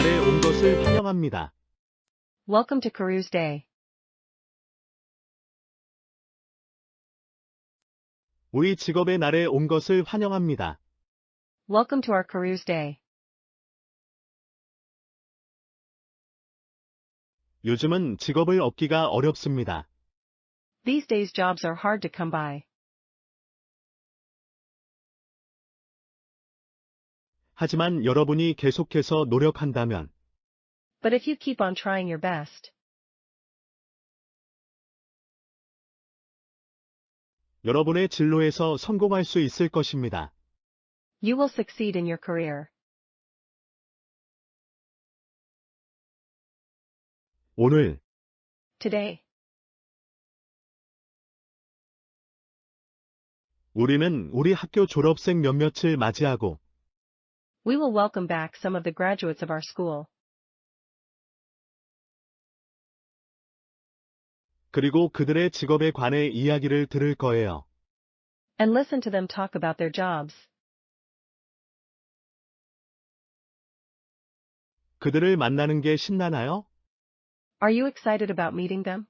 날에 온 것을 환영합니다. Welcome to Careers Day. 우리 직업의 날에 온 것을 환영합니다. Welcome to our Careers Day. 요즘은 직업을 얻기가 어렵습니다. These days jobs are hard to come by. 하지만 여러분이 계속해서 노력한다면 But if you keep on trying your best, 여러분의 진로에서 성공할 수 있을 것입니다. you will succeed in your career. 오늘 Today, 우리는 우리 학교 졸업생 몇몇을 맞이하고 we will welcome back some of the graduates of our school, 그리고 그들의 직업에 관해 이야기를 들을 거예요. and listen to them talk about their jobs. 그들을 만나는 게 신나나요? Are you excited about meeting them?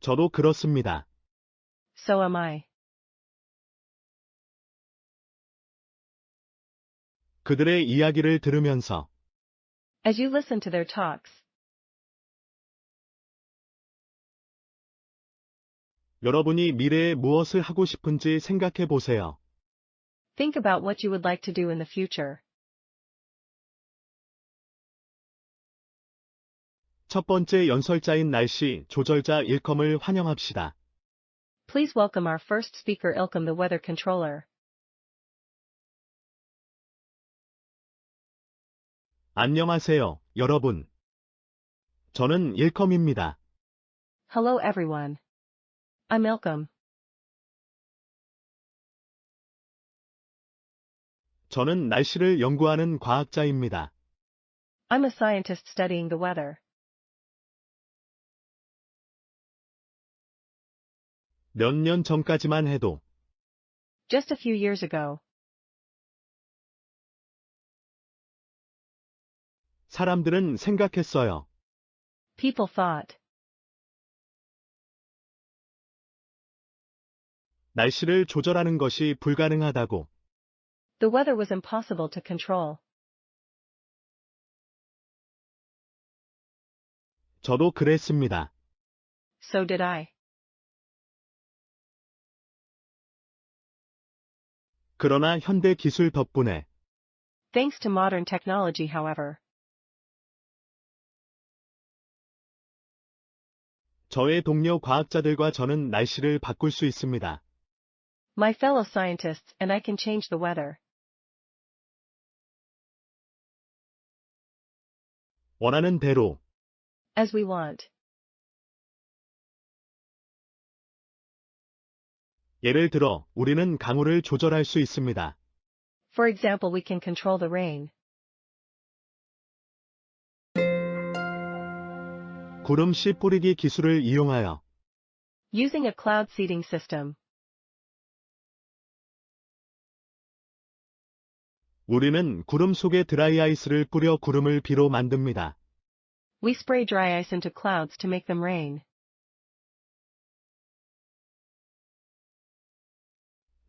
저도 그렇습니다. So am I. 그들의 이야기를 들으면서 As you listen to their talks, 여러분이 미래에 무엇을 하고 싶은지 생각해 보세요. think about what you would like to do in the future. 첫 번째 연설자인 날씨 조절자 일컴을 환영합시다. Please welcome our first speaker Ilkum the weather controller. 안녕하세요, 여러분. 저는 일컴입니다. Hello everyone. I'm Ilkum. 저는 날씨를 연구하는 과학자입니다. I'm a scientist studying the weather. 몇 년 전까지만 해도 Just a few years ago, 사람들은 생각했어요. people thought 날씨를 조절하는 것이 불가능하다고. the weather was impossible to control. 저도 그랬습니다. So did I. 그러나 현대 기술 덕분에 Thanks to modern technology, however, 저의 동료 과학자들과 저는 날씨를 바꿀 수 있습니다. my fellow scientists and I can change the weather. 원하는 대로 As we want. 예를 들어 우리는 강우를 조절할 수 있습니다. For example, we can control the rain. 구름 씨 뿌리기 기술을 이용하여 Using a cloud seeding system, 우리는 구름 속에 드라이 아이스를 뿌려 구름을 비로 만듭니다. we spray dry ice into clouds to make them rain.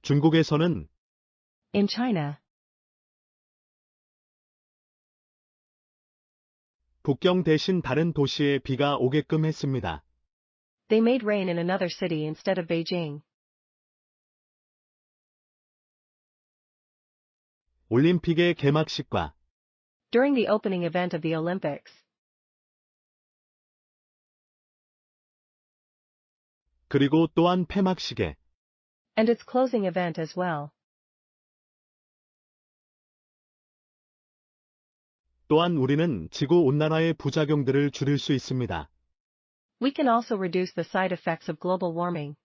중국에서는 In China, 북경 대신 다른 도시에 비가 오게끔 했습니다. they made rain in another city instead of Beijing. 올림픽의 개막식과 During the opening event of the Olympics, 그리고 또한 폐막식에 and its closing event as well. 또한 우리는 지구 온난화의 부작용들을 줄일 수 있습니다. We can also reduce the side effects of global warming.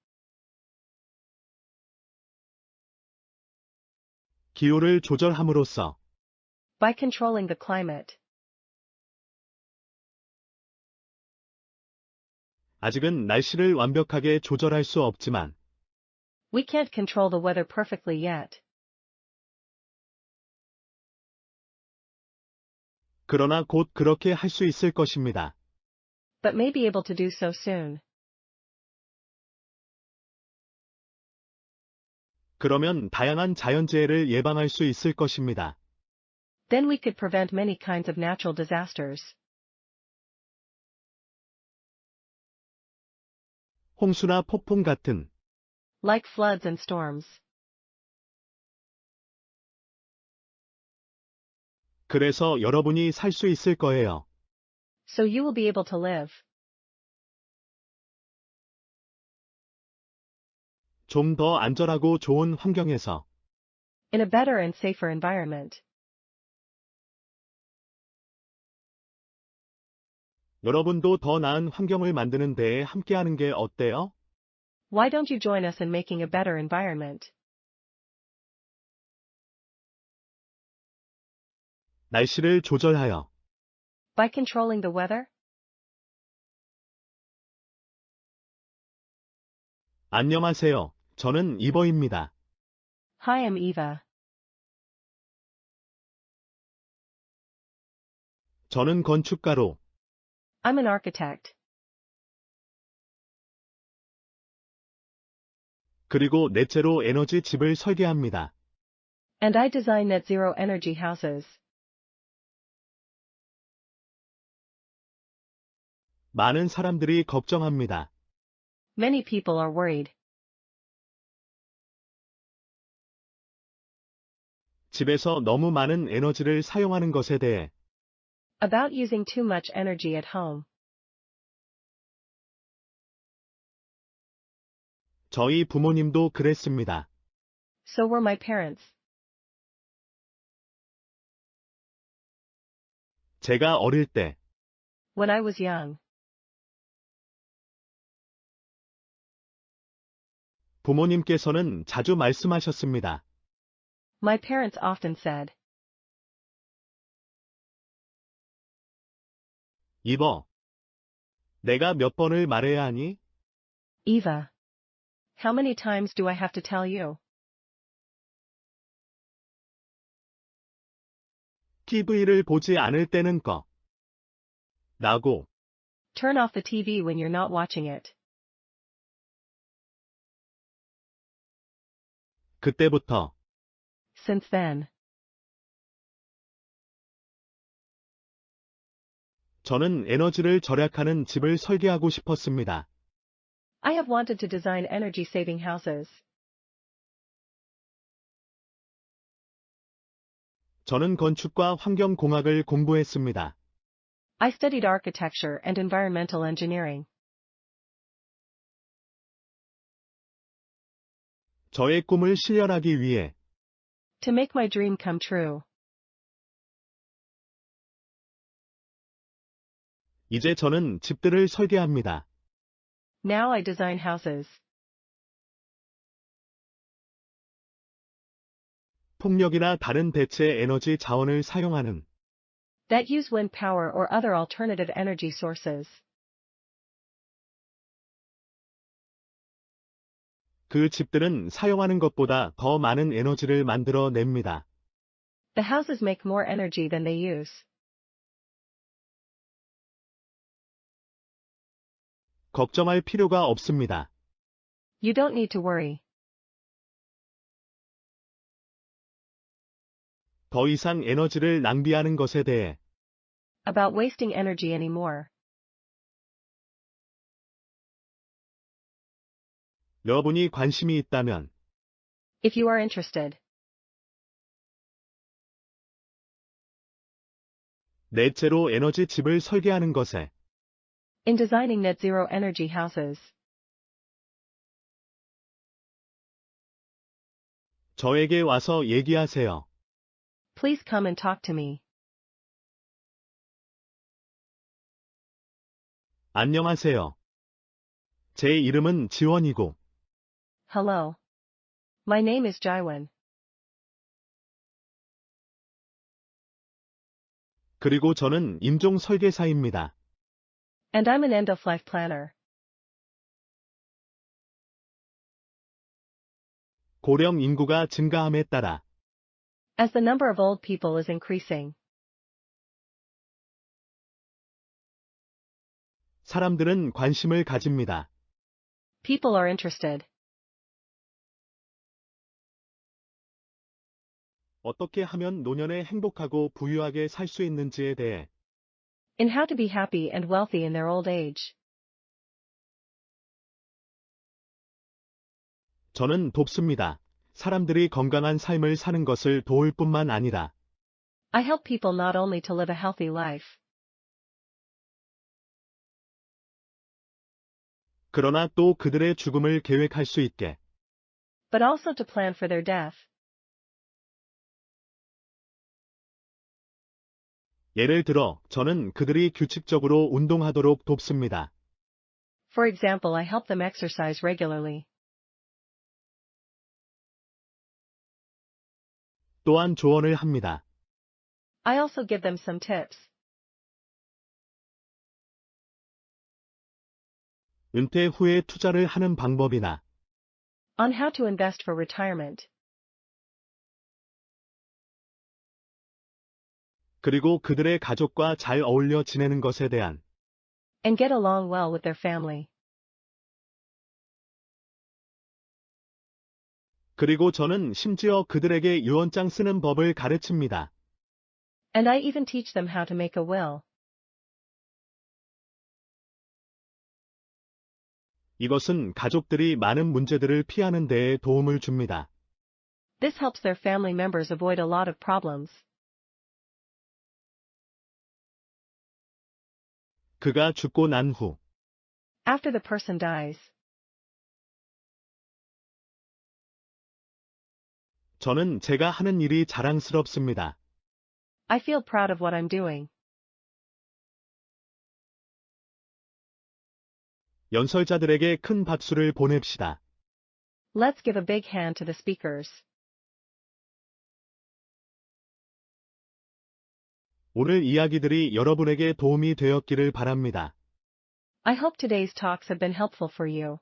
기후를 조절함으로써 By controlling the climate, 아직은 날씨를 완벽하게 조절할 수 없지만 we can't control the weather perfectly yet, 그러나 곧 그렇게 할 수 있을 것입니다. but may be able to do so soon. 그러면 다양한 자연재해를 예방할 수 있을 것입니다. Then we could prevent many kinds of natural disasters, 홍수나 폭풍 같은 like floods and storms. 그래서 여러분이 살 수 있을 거예요. So you will be able to live 좀 더 안전하고 좋은 환경에서 in a better and safer environment. 여러분도 더 나은 환경을 만드는 데에 함께하는 게 어때요? Why don't you join us in making a better environment? 날씨를 조절하여 By controlling the weather? 안녕하세요. 저는 이버입니다. Hi, I'm Eva. 저는 건축가로 I'm an architect. 그리고 넷째로 에너지 집을 설계합니다. And I design net zero energy houses. 많은 사람들이 걱정합니다. Many people are worried. 집에서 너무 많은 에너지를 사용하는 것에 대해 About using too much energy at home. 저희 부모님도 그랬습니다. So were my parents. 제가 어릴 때 When I was young, 부모님께서는 자주 말씀하셨습니다. my parents often said, 이버, 내가 몇 번을 말해야 하니? Eva. How many times do I have to tell you? TV를 보지 않을 때는 꺼. 라고 Turn off the TV when you're not watching it. 그때부터 Since then, 저는 에너지를 절약하는 집을 설계하고 싶었습니다. I have wanted to design energy saving houses. 저는 건축과 환경공학을 공부했습니다. I studied architecture and environmental engineering. 저의 꿈을 실현하기 위해 To make my dream come true. 이제 저는 집들을 설계합니다. Now I design houses. 풍력이나 다른 대체 에너지 자원을 사용하는 that use wind power or other alternative energy sources. 그 집들은 사용하는 것보다 더 많은 에너지를 만들어 냅니다. The houses make more energy than they use. 걱정할 필요가 없습니다. You don't need to worry. 더 이상 에너지를 낭비하는 것에 대해 About wasting energy anymore. 여러분이 관심이 있다면 If you are interested, 넷째로 에너지 집을 설계하는 것에 in designing net zero energy houses, 저에게 와서 얘기하세요. please come and talk to me. 안녕하세요. 제 이름은 지원이고 Hello. My name is Jaiwen. 그리고 저는 임종 설계사입니다. And I'm an end-of-life planner. 고령 인구가 증가함에 따라 As the number of old people is increasing, 사람들은 관심을 가집니다. people are interested. 어떻게 하면 노년에 행복하고 부유하게 살 수 있는지에 대해 In how to be happy and wealthy in their old age. 저는 돕습니다. 사람들이 건강한 삶을 사는 것을 도울 뿐만 아니라 I help people not only to live a healthy life, 그러나 또 그들의 죽음을 계획할 수 있게 but also to plan for their death. 예를 들어 저는 그들이 규칙적으로 운동하도록 돕습니다. For example, I help them exercise regularly. 또한 조언을 합니다. I also give them some tips. 은퇴 후에 투자를 하는 방법이나 On how to invest for retirement. 그리고 그들의 가족과 잘 어울려 지내는 것에 대한 And get along well with their family. 그리고 저는 심지어 그들에게 유언장 쓰는 법을 가르칩니다. And I even teach them how to make a will. 이것은 가족들이 많은 문제들을 피하는 데에 도움을 줍니다. This helps their family members avoid a lot of problems. 그가 죽고 난 후, After the person dies, 저는 제가 하는 일이 자랑스럽습니다. I feel proud of what I'm doing. 연설자들에게 큰 박수를 보냅시다. Let's give a big hand to the speakers. 오늘 이야기들이 여러분에게 도움이 되었기를 바랍니다. I hope today's talks have been helpful for you.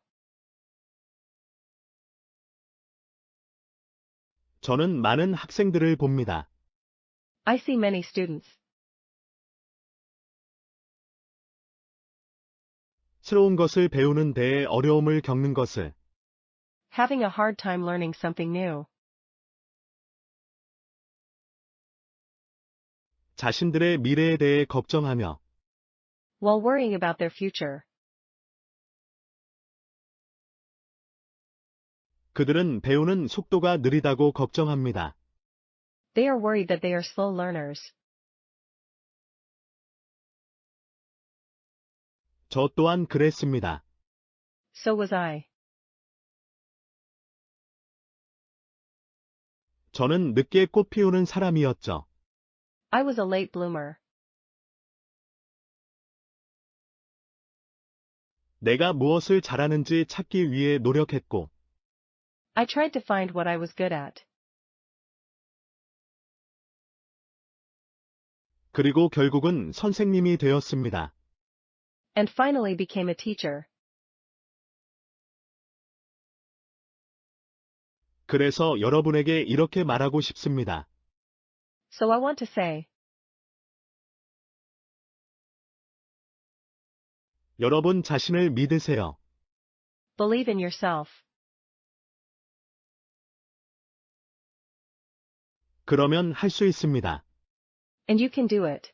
저는 많은 학생들을 봅니다. I see many students. 새로운 것을 배우는 데에 어려움을 겪는 것을 having a hard time learning something new. 자신들의 미래에 대해 걱정하며 while worrying about their future. 그들은 배우는 속도가 느리다고 걱정합니다. They are worried that they are slow learners. 저 또한 그랬습니다. So was I. 저는 늦게 꽃 피우는 사람이었죠. I was a late bloomer. 내가 무엇을 잘하는지 찾기 위해 노력했고, I tried to find what I was good at. 그리고 결국은 선생님이 되었습니다. And finally became a teacher. 그래서 여러분에게 이렇게 말하고 싶습니다. So I want to say, 여러분 자신을 믿으세요. believe in yourself. 그러면 할 수 있습니다. And you can do it.